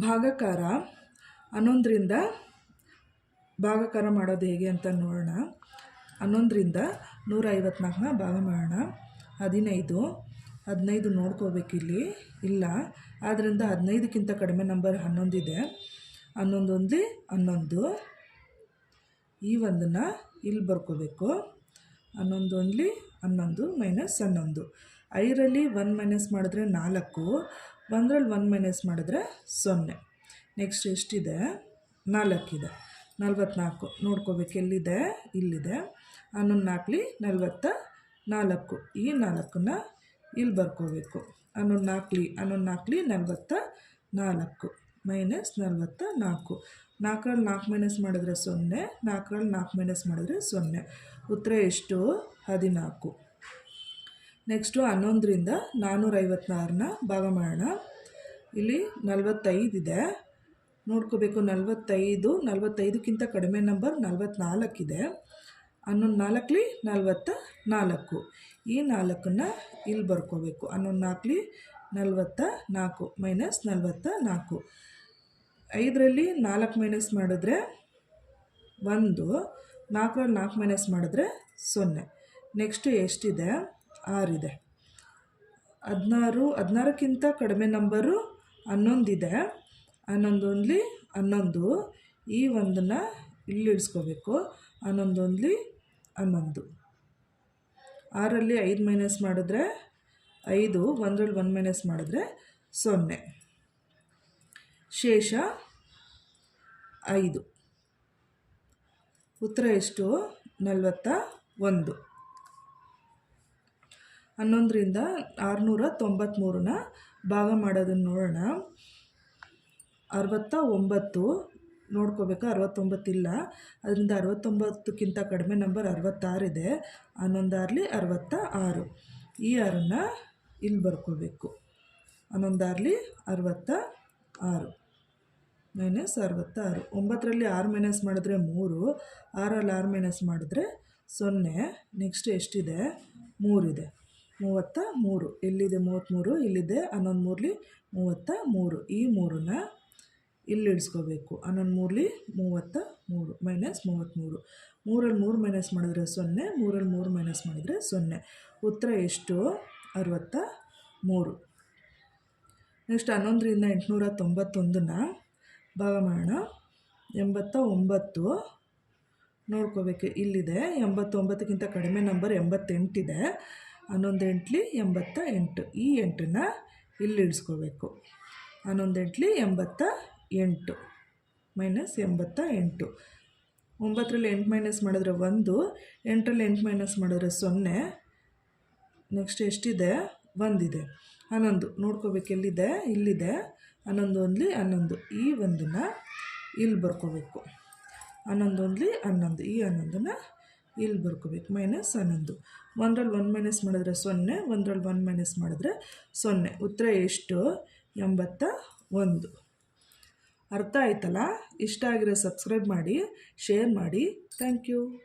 ಭಾಗಕಾರ ಹನ್ನೊಂದರಿಂದ ಭಾಗಕಾರ ಮಾಡೋದು ಹೇಗೆ ಅಂತ ನೋಡೋಣ. ಹನ್ನೊಂದರಿಂದ ನೂರ ಐವತ್ನಾಲ್ಕನ್ನ ಭಾಗ ಮಾಡೋಣ. ಹದಿನೈದು ಹದಿನೈದು ನೋಡ್ಕೋಬೇಕಿಲ್ಲಿ. ಇಲ್ಲ ಆದ್ದರಿಂದ ಹದಿನೈದಕ್ಕಿಂತ ಕಡಿಮೆ ನಂಬರ್ ಹನ್ನೊಂದಿದೆ. ಹನ್ನೊಂದು ಒಂದ್ಲಿ ಹನ್ನೊಂದು. ಈ ಒಂದನ್ನು ಇಲ್ಲಿ ಬರ್ಕೋಬೇಕು. ಹನ್ನೊಂದು ಹನ್ನೊಂದು ಮೈನಸ್ ಹನ್ನೊಂದು. ಐದರಲ್ಲಿ ಒನ್ ಮೈನಸ್ ಮಾಡಿದ್ರೆ ನಾಲ್ಕು, ಒಂದರಲ್ಲಿ ಒನ್ ಮೈನಸ್ ಮಾಡಿದ್ರೆ ಸೊನ್ನೆ. ನೆಕ್ಸ್ಟ್ ಎಷ್ಟಿದೆ? ನಾಲ್ಕಿದೆ. ನಲ್ವತ್ನಾಲ್ಕು. ನೋಡ್ಕೋಬೇಕು, ಎಲ್ಲಿದೆ? ಇಲ್ಲಿದೆ. ಹನ್ನೊಂದು ನಾಲ್ಕಲಿ ನಲ್ವತ್ತ ನಾಲ್ಕು. ಈ ನಾಲ್ಕನ್ನ ಇಲ್ಲಿ ಬರ್ಕೋಬೇಕು. ಹನ್ನೊಂದು ನಾಲ್ಕಲಿ ಹನ್ನೊಂದು ನಾಲ್ಕಲಿ ನಲ್ವತ್ತ ನಾಲ್ಕು. ಮೈನಸ್ ನಲ್ವತ್ತ ನಾಲ್ಕು. ನಾಲ್ಕರಲ್ಲಿ ನಾಲ್ಕು ಮೈನಸ್ ಮಾಡಿದ್ರೆ ಸೊನ್ನೆ, ನಾಲ್ಕರಲ್ಲಿ ನಾಲ್ಕು ಮೈನಸ್ ಮಾಡಿದ್ರೆ ಸೊನ್ನೆ. ಉತ್ತರ ಎಷ್ಟು? ಹದಿನಾಲ್ಕು. ನೆಕ್ಸ್ಟು ಹನ್ನೊಂದರಿಂದ ನಾನ್ನೂರ ಐವತ್ತಾರನ್ನ ಭಾಗ ಮಾಡೋಣ ಇಲ್ಲಿ ನಲವತ್ತೈದಿದೆ. ನೋಡ್ಕೋಬೇಕು, ನಲವತ್ತೈದು, ನಲವತ್ತೈದಕ್ಕಿಂತ ಕಡಿಮೆ ನಂಬರ್ ನಲವತ್ತ್ನಾಲ್ಕಿದೆ ಹನ್ನೊಂದು ನಾಲ್ಕಲಿ ನಲ್ವತ್ತ ನಾಲ್ಕು. ಈ ನಾಲ್ಕನ್ನು ಇಲ್ಲಿ ಬರ್ಕೋಬೇಕು. ಹನ್ನೊಂದು ನಾಲ್ಕಲಿ ನಲ್ವತ್ತ ನಾಲ್ಕು, ಮೈನಸ್ ನಲ್ವತ್ತ ನಾಲ್ಕು. ಐದರಲ್ಲಿ ನಾಲ್ಕು ಮೈನಸ್ ಮಾಡಿದ್ರೆ ಒಂದು, ನಾಲ್ಕರಲ್ಲಿ ನಾಲ್ಕು ಮೈನಸ್ ಮಾಡಿದ್ರೆ ಸೊನ್ನೆ. ನೆಕ್ಸ್ಟು ಎಷ್ಟಿದೆ? ಆರಿದೆ ಹದಿನಾರು, ಹದಿನಾರಕ್ಕಿಂತ ಕಡಿಮೆ ನಂಬರು ಹನ್ನೊಂದಿದೆ. ಹನ್ನೊಂದು ಒಂದ್ಲಿ ಹನ್ನೊಂದು. ಈ ಒಂದನ್ನು ಇಲ್ಲಿ ಇಳಿಸ್ಕೋಬೇಕು ಹನ್ನೊಂದು ಒಂದ್ಲಿ ಹನ್ನೊಂದು. ಆರಲ್ಲಿ ಐದು ಮೈನಸ್ ಮಾಡಿದ್ರೆ ಐದು, ಒಂದರಲ್ಲಿ ಒಂದು ಮೈನಸ್ ಮಾಡಿದ್ರೆ ಸೊನ್ನೆ. ಶೇಷ ಐದು. ಉತ್ತರ ಎಷ್ಟು? ನಲವತ್ತ ಒಂದು. ಹನ್ನೊಂದರಿಂದ ಆರುನೂರ ತೊಂಬತ್ತ್ಮೂರನ್ನ ಭಾಗ ಮಾಡೋದನ್ನು ನೋಡೋಣ. ಅರವತ್ತ ಒಂಬತ್ತು, ನೋಡ್ಕೋಬೇಕು? ಅರವತ್ತೊಂಬತ್ತಿಲ್ಲ ಅದರಿಂದ ಅರವತ್ತೊಂಬತ್ತಕ್ಕಿಂತ ಕಡಿಮೆ ನಂಬರ್ ಅರವತ್ತಾರಿದೆ ಹನ್ನೊಂದಾರಲಿ ಅರವತ್ತ ಆರು. ಈ ಆರನ್ನ ಇಲ್ಲಿ ಬರ್ಕೋಬೇಕು. ಹನ್ನೊಂದಾರಲಿ ಅರವತ್ತ ಆರು. ಮೈನಸ್ ಅರವತ್ತಾರು. ಒಂಬತ್ತರಲ್ಲಿ ಆರು ಮೈನಸ್ ಮಾಡಿದ್ರೆ ಮೂರು. ಆರಲ್ಲಿ ಆರು ಮೈನಸ್ ಮಾಡಿದ್ರೆ ಸೊನ್ನೆ. ನೆಕ್ಸ್ಟ್ ಎಷ್ಟಿದೆ? ಮೂರಿದೆ. ಮೂವತ್ತ ಮೂರು. ಇಲ್ಲಿದೆ ಮೂವತ್ತ್ಮೂರು ಇಲ್ಲಿದೆ ಹನ್ನೊಂದು ಮೂರ್ಲಿ ಮೂವತ್ತ ಮೂರು. ಈ ಮೂರನ್ನ ಇಲ್ಲಿ ಇಳಿಸ್ಕೋಬೇಕು. ಹನ್ನೊಂದು ಮೂರ್ಲಿ ಮೂವತ್ತ ಮೂರು ಮೈನಸ್ ಮೂವತ್ತ್ಮೂರು ಮೂರಲ್ಲಿ ಮೂರು ಮೈನಸ್ ಮಾಡಿದ್ರೆ ಸೊನ್ನೆ ಮೂರಲ್ಲಿ ಮೂರು ಮೈನಸ್ ಮಾಡಿದರೆ ಸೊನ್ನೆ. ಉತ್ತರ ಎಷ್ಟು? ಅರವತ್ತ ಮೂರು. ನೆಕ್ಸ್ಟ್ ಹನ್ನೊಂದರಿಂದ ಎಂಟುನೂರ ತೊಂಬತ್ತೊಂದನ್ನ ಭಾಗ ಮಾಡೋಣ ಎಂಬತ್ತ ಒಂಬತ್ತು ನೋಡ್ಕೋಬೇಕು. ಇಲ್ಲಿದೆ ಎಂಬತ್ತೊಂಬತ್ತಕ್ಕಿಂತ ಕಡಿಮೆ ನಂಬರ್ ಎಂಬತ್ತೆಂಟಿದೆ. ಹನ್ನೊಂದು ಎಂಟ್ಲಿ ಎಂಬತ್ತ ಎಂಟು. ಈ ಎಂಟನ್ನು ಇಲ್ಲಿ ಇಳಿಸ್ಕೋಬೇಕು. ಹನ್ನೊಂದು ಎಂಟ್ಲಿ ಎಂಬತ್ತ ಎಂಟು. ಮೈನಸ್ ಎಂಬತ್ತ ಎಂಟು. ಒಂಬತ್ತರಲ್ಲಿ ಎಂಟು ಮೈನಸ್ ಮಾಡಿದ್ರೆ ಒಂದು, ಎಂಟರಲ್ಲಿ ಎಂಟು ಮೈನಸ್ ಮಾಡಿದ್ರೆ ಸೊನ್ನೆ. ನೆಕ್ಸ್ಟ್ ಎಷ್ಟಿದೆ? ಒಂದಿದೆ. ಹನ್ನೊಂದು. ನೋಡ್ಕೋಬೇಕು, ಎಲ್ಲಿದೆ? ಇಲ್ಲಿದೆ. ಹನ್ನೊಂದು ಒಂದ್ಲಿ ಹನ್ನೊಂದು. ಈ ಒಂದನ್ನು ಇಲ್ಲಿ ಬರ್ಕೋಬೇಕು. ಹನ್ನೊಂದು ಒಂದ್ಲಿ ಹನ್ನೊಂದು. ಈ ಹನ್ನೊಂದನ್ನು ಇಲ್ಲಿ ಬರ್ಕೋಬೇಕು. ಮೈನಸ್ ಹನ್ನೊಂದು. ಒಂದರಲ್ಲಿ ಒಂದು ಮೈನಸ್ ಮಾಡಿದ್ರೆ ಸೊನ್ನೆ, ಒಂದರಲ್ಲಿ ಒಂದು ಮೈನಸ್ ಮಾಡಿದ್ರೆ ಸೊನ್ನೆ. ಉತ್ತರ ಎಷ್ಟು? ಎಂಬತ್ತ ಒಂದು. ಅರ್ಥ ಆಯ್ತಲ್ಲ? ಇಷ್ಟ ಆಗಿರೋ ಸಬ್ಸ್ಕ್ರೈಬ್ ಮಾಡಿ ಶೇರ್ ಮಾಡಿ. Thank you